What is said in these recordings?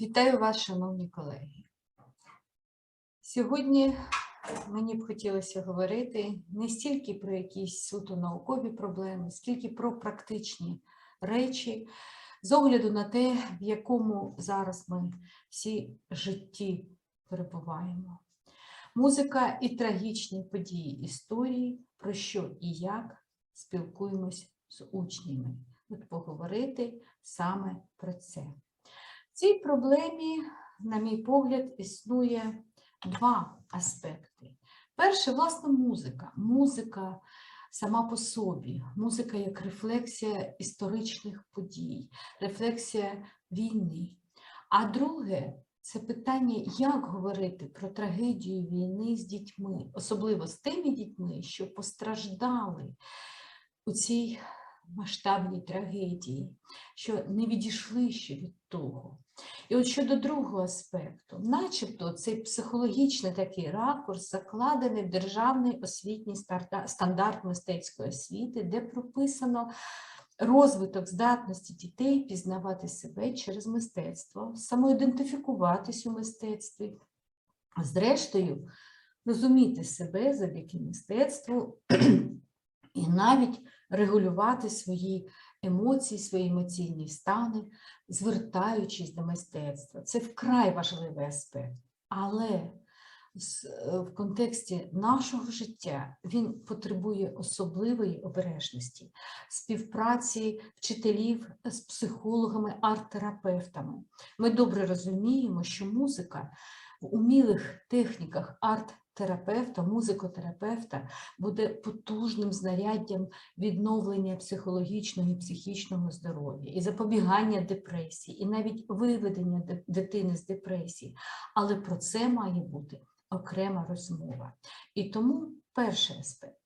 Вітаю вас, шановні колеги. Сьогодні мені б хотілося говорити не стільки про якісь суто наукові проблеми, скільки про практичні речі, з огляду на те, в якому зараз ми всі житті перебуваємо. Музика і трагічні події історії, про що і як спілкуємось з учнями. От поговорити саме про це. Цій проблемі, на мій погляд, існує два аспекти. Перше, власне, музика. Музика сама по собі, музика як рефлексія історичних подій, рефлексія війни. А друге, це питання, як говорити про трагедію війни з дітьми, особливо з тими дітьми, що постраждали у цій масштабній трагедії, що не відійшли ще від того. І от щодо другого аспекту, начебто цей психологічний такий ракурс закладений в державний освітній стандарт мистецької освіти, де прописано розвиток здатності дітей пізнавати себе через мистецтво, самоідентифікуватись у мистецтві, зрештою, розуміти себе завдяки мистецтву і навіть регулювати свої емоції, свої емоційні стани, звертаючись до мистецтва. Це вкрай важливий аспект. Але е, в контексті нашого життя він потребує особливої обережності, співпраці вчителів з психологами, арт-терапевтами. Ми добре розуміємо, що музика в умілих техніках арт-терапевта, музикотерапевта буде потужним знаряддям відновлення психологічного і психічного здоров'я, і запобігання депресії, і навіть виведення дитини з депресії. Але про це має бути окрема розмова. І тому перший аспект.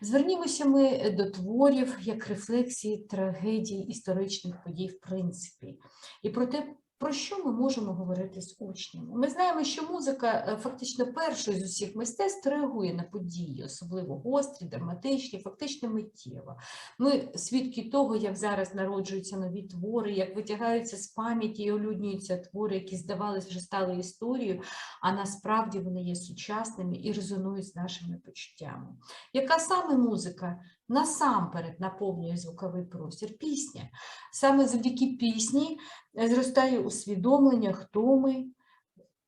Звернімося ми до творів як рефлексії трагедій історичних подій, в принципі, і про те, про що ми можемо говорити з учнями. Ми знаємо, що музика е, фактично першою з усіх мистецтв реагує на події, особливо гострі, драматичні, фактично миттєво. Ми свідки того, як зараз народжуються нові твори, як витягаються з пам'яті і олюднюються твори, які здавалось вже стали історією, а насправді вони є сучасними і резонують з нашими почуттями. Яка саме музика насамперед наповнює звуковий простір? Пісня. Саме завдяки пісні е, зростає усвідомлення, хто ми,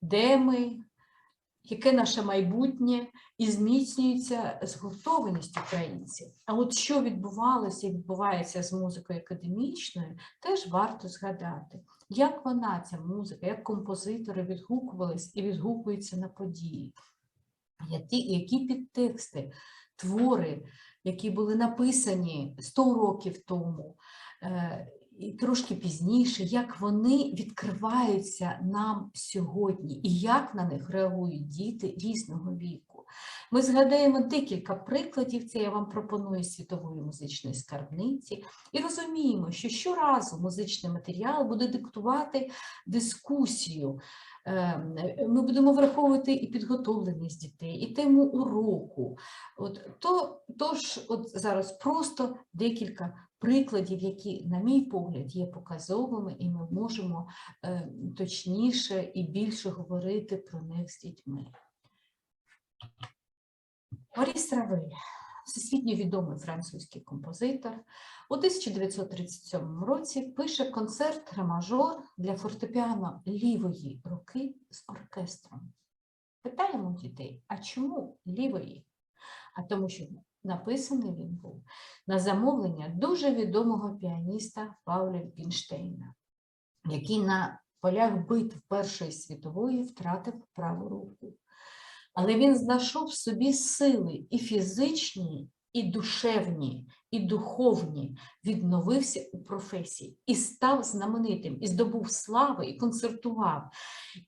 де ми, яке наше майбутнє, і зміцнюється згуртованість українців. А от що відбувалося і відбувається з музикою академічною, теж варто згадати, як вона, ця музика, як композитори відгукувались і відгукуються на події, які, які підтексти, твори, які були написані 100 років тому. е, І трошки пізніше, як вони відкриваються нам сьогодні, і як на них реагують діти різного віку. Ми згадаємо декілька прикладів, це я вам пропоную світової музичної скарбниці, і розуміємо, що щоразу музичний матеріал буде диктувати дискусію. Ем, Ми будемо враховувати і підготовленість дітей, і тему уроку. От, то, тож, от зараз просто декілька прикладів, які, на мій погляд, є показовими, і ми можемо е, точніше і більше говорити про них з дітьми. Моріс Равель, всесвітньо відомий французький композитор, у 1937 році пише концерт ре-мажор для фортепіано лівої руки з оркестром. Питаємо дітей, а чому лівої? А тому, що написаний він був на замовлення дуже відомого піаніста Пауля Вінштейна, який на полях битв Першої світової втратив праву руку. Але він знайшов в собі сили і фізичні, і душевні, і духовні, відновився у професії і став знаменитим, і здобув славу, і концертував.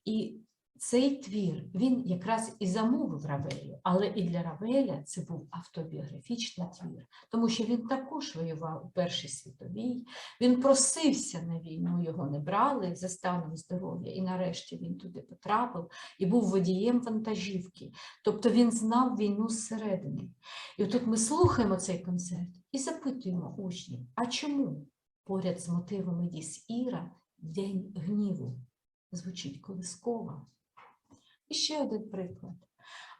І цей твір він якраз і замовив Равелю, але і для Равеля це був автобіографічний твір, тому що він також воював у Першій світовій, він просився на війну, його не брали за станом здоров'я, і нарешті він туди потрапив і був водієм вантажівки. Тобто він знав війну зсередини. І тут ми слухаємо цей концерт і запитуємо учнів, а чому поряд з мотивами Діс Іра День гніву? звучить колисково. І ще один приклад.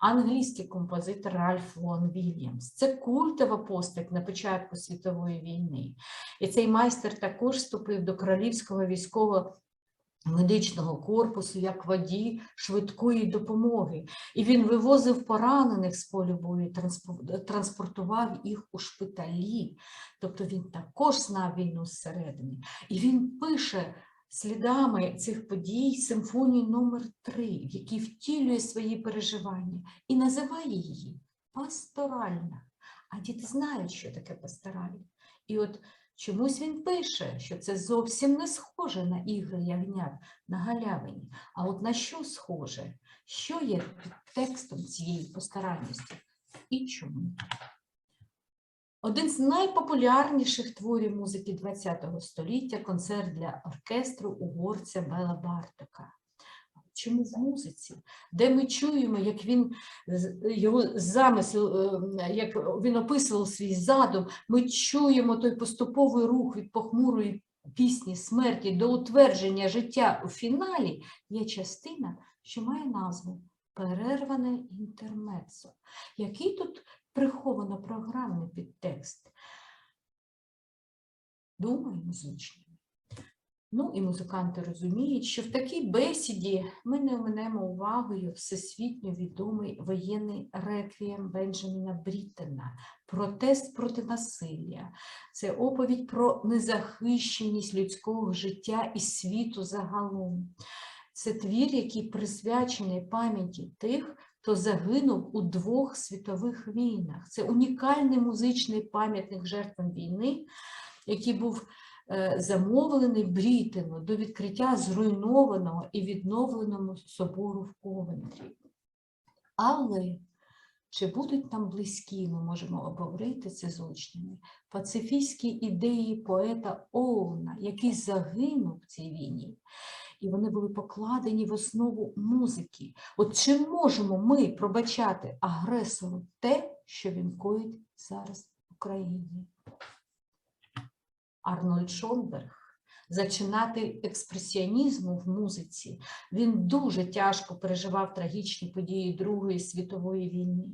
Англійський композитор Ральф Вон Вільямс. Це культова постать на початку світової війни. І цей майстер також вступив до Королівського військового медичного корпусу як водій швидкої допомоги. І він вивозив поранених з полю бою, транспортував їх у шпиталі. Тобто він також знав війну зсередини. І він пише слідами цих подій симфонію номер 3 в якій втілює свої переживання і називає її пасторальна. А діти знають, що таке пасторальна. І от чомусь він пише, що це зовсім не схоже на ігри ягнят на галявині. А от на що схоже? Що є під текстом цієї постаральності? І чому? Один з найпопулярніших творів музики ХХ століття концерт для оркестру угорця Бела Бартока. Чому в музиці, де ми чуємо, як він його замисел, е, як він описував свій задум, ми чуємо той поступовий рух від похмурої пісні смерті до утвердження життя у фіналі, є частина, що має назву Перерване інтермецо. Який тут приховано програмний підтекст? Думаємо з. Ну і музиканти розуміють, що в такій бесіді ми не оминемо увагою всесвітньо відомий воєнний реквієм Бенджаміна Бріттена «Протест проти насилля. Це оповідь про незахищеність людського життя і світу загалом. Це твір, який присвячений пам'яті тих, хто загинув у двох світових війнах. Це унікальний музичний пам'ятник жертвам війни, який був е, замовлений Брітину до відкриття зруйнованого і відновленого собору в Ковентрі. Але чи будуть нам близькі, ми можемо обговорити це з учнями, пацифістські ідеї поета Оуна, який загинув в цій війні, і вони були покладені в основу музики. От чи можемо ми пробачати агресору те, що він коїть зараз в Україні? Арнольд Шонберг. Зачинати експресіонізму в музиці. Він дуже тяжко переживав трагічні події Другої світової війни.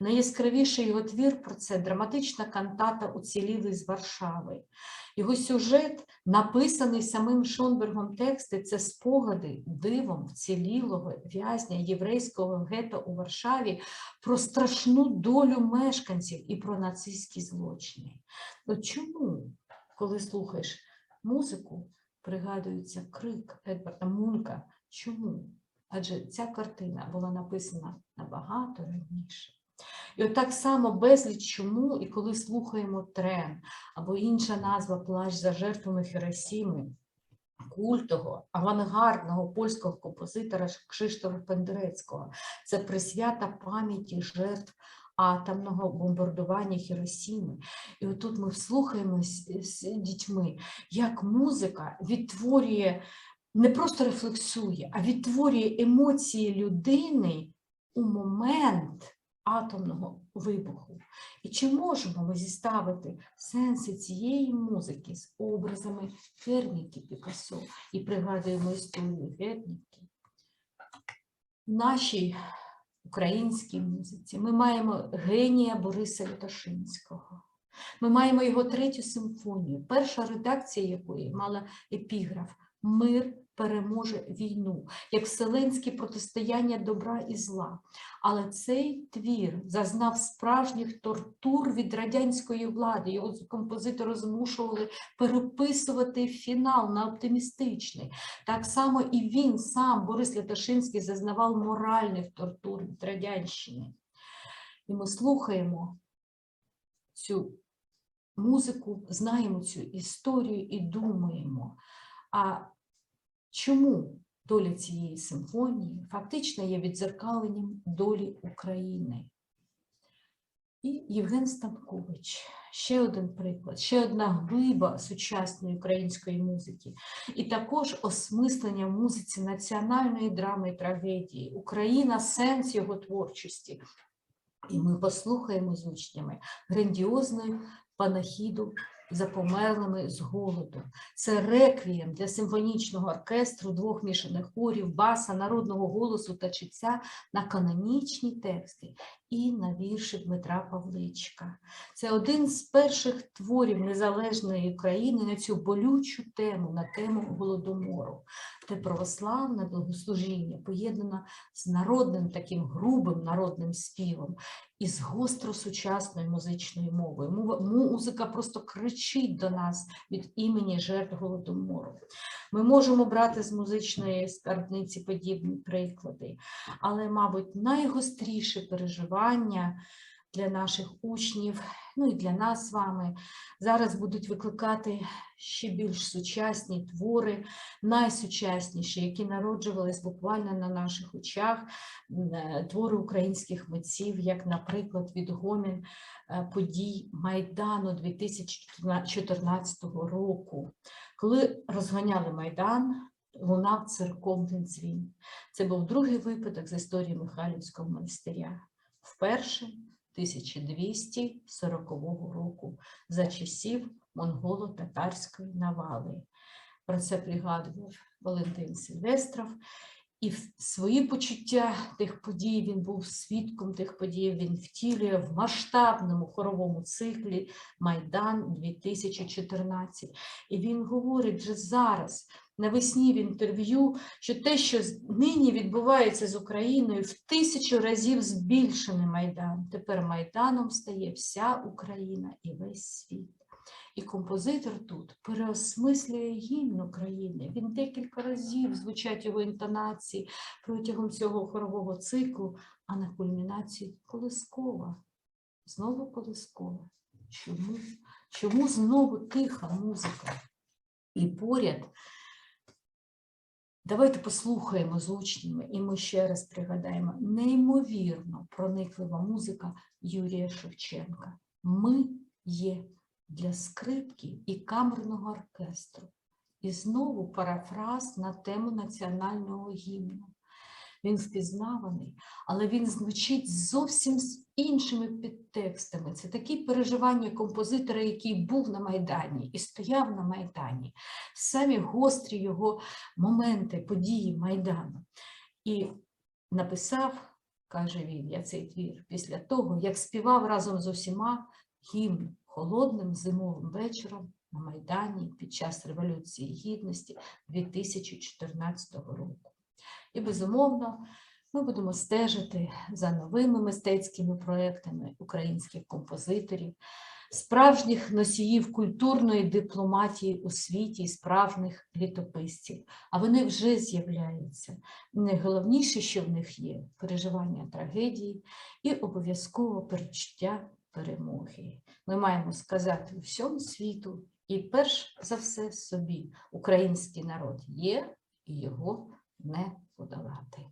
Найяскравіший його твір про це драматична кантата Уцілілий з Варшави. Його сюжет, написаний самим Шонбергом тексти, це спогади дивом вцілілого в'язня єврейського гетто у Варшаві про страшну долю мешканців і про нацистські злочини. От чому, коли слухаєш музику, пригадується крик Едварда Мунка? Чому? Адже ця картина була написана набагато раніше. І от так само безліч чому, і коли слухаємо трен або інша назва Плач за жертвами Хіросіми, культового, авангардного польського композитора Кшиштофа Пендерецького, це присвята пам'яті жертв атомного бомбардування Хіросіми. І отут ми вслухаємось з дітьми, як музика відтворює, не просто рефлексує, а відтворює емоції людини у момент атомного вибуху. І чи можемо ми зіставити сенси цієї музики з образами Герніки Пікассо і пригадуємо історію Герніки? В нашій українській музиці ми маємо генія Бориса Люташинського. Ми маємо його третю симфонію, перша редакція якої мала епіграф Мир переможе війну, як вселенське протистояння добра і зла. Але цей твір зазнав справжніх тортур від радянської влади. Його композитори змушували переписувати фінал на оптимістичний. Так само і він сам, Борис Ляташинський, зазнавав моральних тортур від радянщини. І ми слухаємо цю музику, знаємо цю історію і думаємо. А чому доля цієї симфонії фактично є відзеркаленням долі України? І Євген Станкович, ще один приклад, ще одна глиба сучасної української музики, і також осмислення в музиці національної драми і трагедії, Україна сенс його творчості. І ми послухаємо з учнями грандіозну панахіду за померлими з голоду. Це реквієм для симфонічного оркестру, двох мішаних хорів, баса, народного голосу та читця на канонічні тексти і на вірші Дмитра Павличка. Це один з перших творів незалежної України на цю болючу тему, на тему голодомору, де православне богослужіння поєднано з народним таким грубим народним співом і з гостро сучасною музичною мовою. Музика просто кричить до нас від імені жертв голодомору. Ми можемо брати з музичної скарбниці подібні приклади, але, мабуть, найгостріше переживання для наших учнів, ну і для нас з вами зараз будуть викликати ще більш сучасні твори, найсучасніші, які народжувались буквально на наших очах, е, твори українських митців, як, наприклад, відгомін е, подій Майдану 2014 року. Коли розганяли Майдан, лунав церковний дзвін. Це був другий випадок з історії Михайлівського монастиря. Вперше 1240 року за часів монголо-татарської навали. Про це пригадував Валентин Сильвестров. І свої почуття тих подій він був свідком тих подій, він втілює в масштабному хоровому циклі Майдан 2014. І він говорить вже зараз, навесні в інтерв'ю, що те, що нині відбувається з Україною, в тисячу разів збільшений Майдан. Тепер Майданом стає вся Україна і весь світ. І композитор тут переосмислює гімн України. Він декілька разів звучать його інтонації протягом цього хорового циклу, а на кульмінації колискова. Знову колискова. Чому? Чому знову тиха музика? І поряд Давайте послухаємо з учнями, і ми ще раз пригадаємо неймовірно прониклива музика Юрія Шевченка. Ми є для скрипки і камерного оркестру. І знову парафраз на тему національного гімну. Він впізнаваний, але він звучить зовсім з іншими підтекстами. Це такі переживання композитора, який був на Майдані і стояв на Майдані, самі гострі його моменти, події Майдану. І написав, каже він, я цей твір, після того, як співав разом з усіма гімн холодним зимовим вечором на Майдані під час Революції Гідності 2014 року. І, безумовно, ми будемо стежити за новими мистецькими проектами українських композиторів, справжніх носіїв культурної дипломатії у світі, і справжніх літописців. А вони вже з'являються. Найголовніше, що в них є переживання трагедії і обов'язково перечуття перемоги. Ми маємо сказати всьому світу і перш за все собі, український народ є і його не подолати.